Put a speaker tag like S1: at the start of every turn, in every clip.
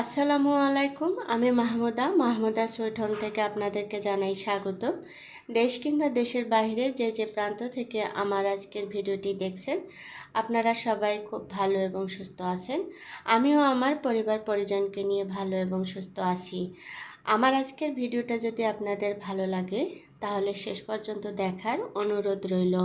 S1: আসসালামু আলাইকুম, আমি মাহমুদা মাহমুদা সুইট হোম থেকে আপনাদেরকে জানাই স্বাগত। দেশ কিংবা দেশের বাইরে যে যে প্রান্ত থেকে আমার আজকের ভিডিওটি দেখছেন, আপনারা সবাই খুব ভালো এবং সুস্থ আছেন। আমিও আমার পরিবার পরিজনকে নিয়ে ভালো এবং সুস্থ আছি। আমার আজকের ভিডিওটা যদি আপনাদের ভালো লাগে, তাহলে শেষ পর্যন্ত দেখার অনুরোধ রইল।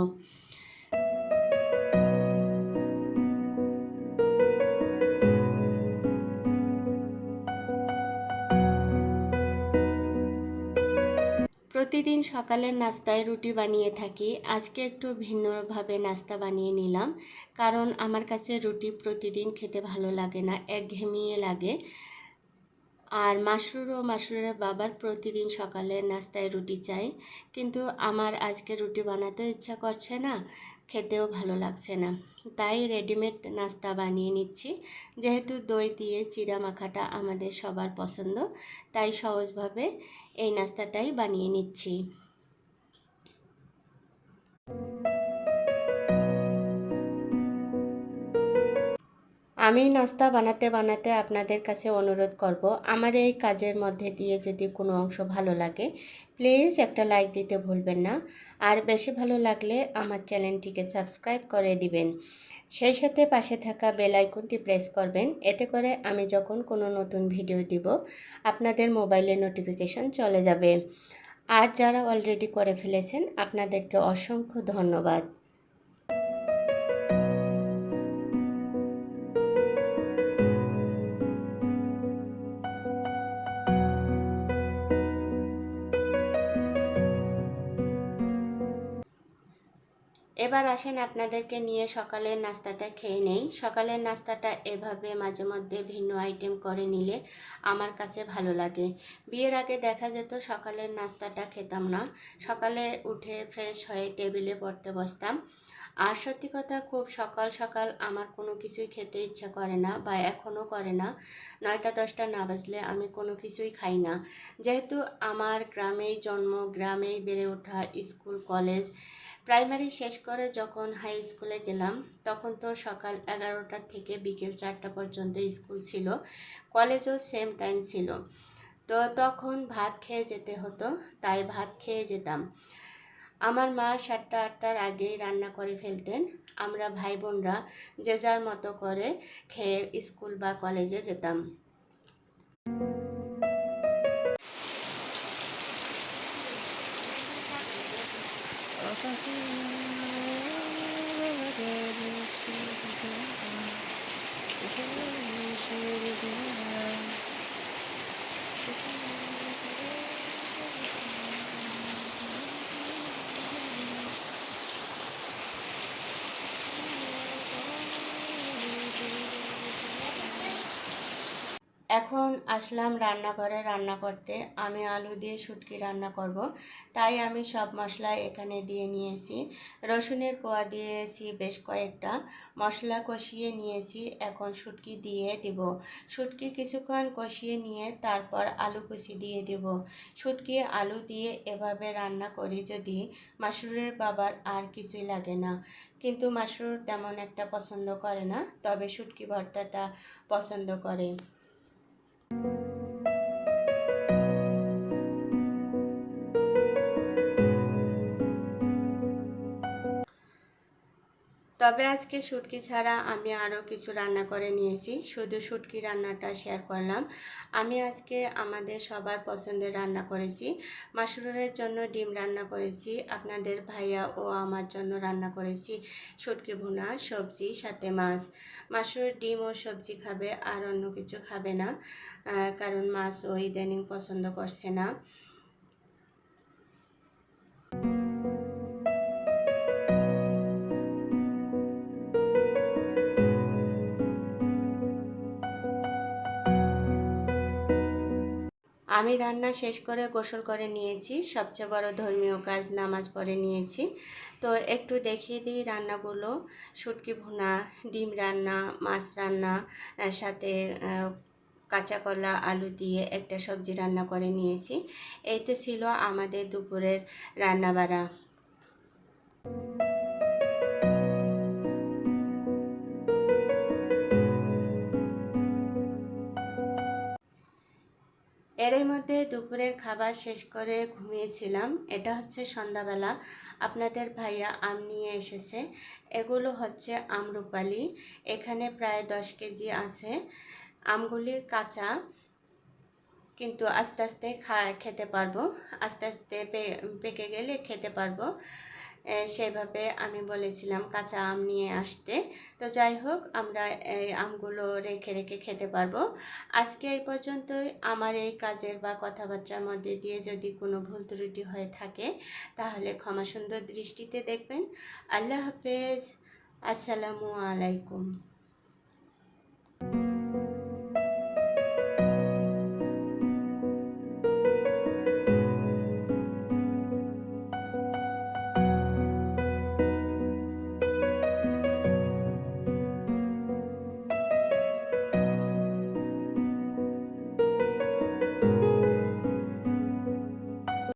S1: প্রতিদিন সকালের নাস্তায় রুটি বানিয়ে থাকি। আজকে একটু ভিন্নভাবে নাস্তা বানিয়ে নিলাম। কারণ আমার কাছে রুটি প্রতিদিন খেতে ভালো লাগে না একঘেমিয়ে লাগে। আর মাসরুর ও মাসরুরের বাবার প্রতিদিন সকালে নাস্তায় রুটি চাই। কিন্তু আমার আজকে রুটি বানাতে ইচ্ছা করছে না, খেতেও ভালো লাগছে না। তাই রেডিমেড নাস্তা বানিয়ে নিচ্ছি। যেহেতু দই দিয়ে চিরা মাখাটা আমাদের সবার পছন্দ, তাই সহজভাবে এই নাস্তাটাই বানিয়ে নিচ্ছি। আমি নাস্তা বানাতে বানাতে আপনাদের কাছে অনুরোধ করব, আমার এই কাজের মধ্যে দিয়ে যদি কোনো অংশ ভালো লাগে, প্লিজ একটা লাইক দিতে ভুলবেন না। আর বেশি ভালো লাগলে আমার চ্যানেলটিকে সাবস্ক্রাইব করে দিবেন। সেই সাথে পাশে থাকা বেল আইকনটি প্রেস করবেন, এতে করে আমি যখন কোনো নতুন ভিডিও দিব, আপনাদের মোবাইলে নোটিফিকেশন চলে যাবে। আর যারা অলরেডি করে ফেলেছেন, আপনাদেরকে অসংখ্য ধন্যবাদ। এবার আসেন আপনাদেরকে নিয়ে সকালের নাস্তাটা খেয়ে নেই। সকালের নাস্তাটা এভাবে মাঝে মধ্যে ভিন্ন আইটেম করে নিলে আমার কাছে ভালো লাগে। বিয়ের আগে দেখা যেত সকালের নাস্তাটা খেতাম না। সকালে উঠে ফ্রেশ হয়ে টেবিলে পড়তে বসতাম। আর সত্যি কথা খুব সকাল সকাল আমার কোনো কিছুই খেতে ইচ্ছা করে না বা এখনও করে না। নয়টা দশটা না বাজলে আমি কোনো কিছুই খাই না। যেহেতু আমার গ্রামেই জন্ম, গ্রামেই বেড়ে ওঠা, স্কুল, কলেজ প্রাইমারি শেষ করে যখন হাই স্কুলে গেলাম, তখন তো সকাল এগারোটা থেকে বিকেল চারটা পর্যন্ত স্কুল ছিল কলেজও সেম টাইম ছিল। তো তখন ভাত খেয়ে যেতে হতো, তাই ভাত খেয়ে যেতাম। আমার মা সাতটা আটটার আগেই রান্না করে ফেলতেন। আমরা ভাই বোনরা যে যার মতো করে খেয়ে স্কুল বা কলেজে যেতাম। I'm Thank you. এখন আসলাম রান্নাঘরে রান্না করতে। আমি আলু দিয়ে শুটকি রান্না করব। তাই আমি সব মশলা এখানে দিয়ে নিয়েছি। রসুনের কোয়া দিয়েছি বেশ কয়েকটা। মশলা কষিয়ে নিয়েছি। এখন শুটকি দিয়ে দিব। শুটকি কিছুক্ষণ কষিয়ে নিয়ে তারপর আলু কুচি দিয়ে দিব। শুটকি আলু দিয়ে এভাবে রান্না করি যদি মাসুরের বাবার আর কিছুই লাগে না। কিন্তু মাসরুর তেমন একটা পছন্দ করে না। তবে শুটকি ভর্তাটা পছন্দ করে। Thank you. তবে আজকে শুটকি ছাড়া আমি আরও কিছু রান্না করে নিয়েছি। শুধু শুটকি রান্নাটা শেয়ার করলাম। আমি আজকে আমাদের সবার পছন্দের রান্না করেছি। মাশরুরের জন্য ডিম রান্না করেছি। আপনাদের ভাইয়া ও আমার জন্য রান্না করেছি শুটকি ভুনা, সবজি, সাথে মাছ। মাশরুর ডিম ও সবজি খাবে আর অন্য কিছু খাবে না কারণ মাছ ও ইদানিং পছন্দ করছে না। আমি রান্না শেষ করে গোসল করে নিয়েছি। সবচেয়ে বড় ধর্মীয় কাজ নামাজ পড়ে নিয়েছি। তো একটু দেখিয়ে দিই রান্নাগুলো। শুটকি ভুনা, ডিম রান্না, মাছ রান্না সাথে কাঁচা কলা, আলু দিয়ে একটা সবজি রান্না করে নিয়েছি। এই তো ছিল আমাদের দুপুরের রান্নাবাড়া। এরই মধ্যে দুপুরের খাবার শেষ করে ঘুমিয়েছিলাম। এটা হচ্ছে সন্ধ্যাবেলা। আপনাদের ভাইয়া আম নিয়ে এসেছে। এগুলো হচ্ছে আমরুপালি। এখানে প্রায় দশ কেজি আছে। আমগুলি কাঁচা, কিন্তু আস্তে আস্তে খা, খেতে পারব। আস্তে আস্তে পেকে গেলে খেতে পারব। সেভাবে আমি বলেছিলাম কাঁচা আম নিয়ে আসতে। তো যাই হোক, আমরা এই আমগুলো রেখে রেখে খেতে পারব। আজকে এই পর্যন্তই। আমার এই কাজের বা কথাবার্তার মধ্যে দিয়ে যদি কোনো ভুল ত্রুটি হয়ে থাকে, তাহলে ক্ষমা সুন্দর দৃষ্টিতে দেখবেন। আল্লাহ হাফেজ। আসসালামু আলাইকুম।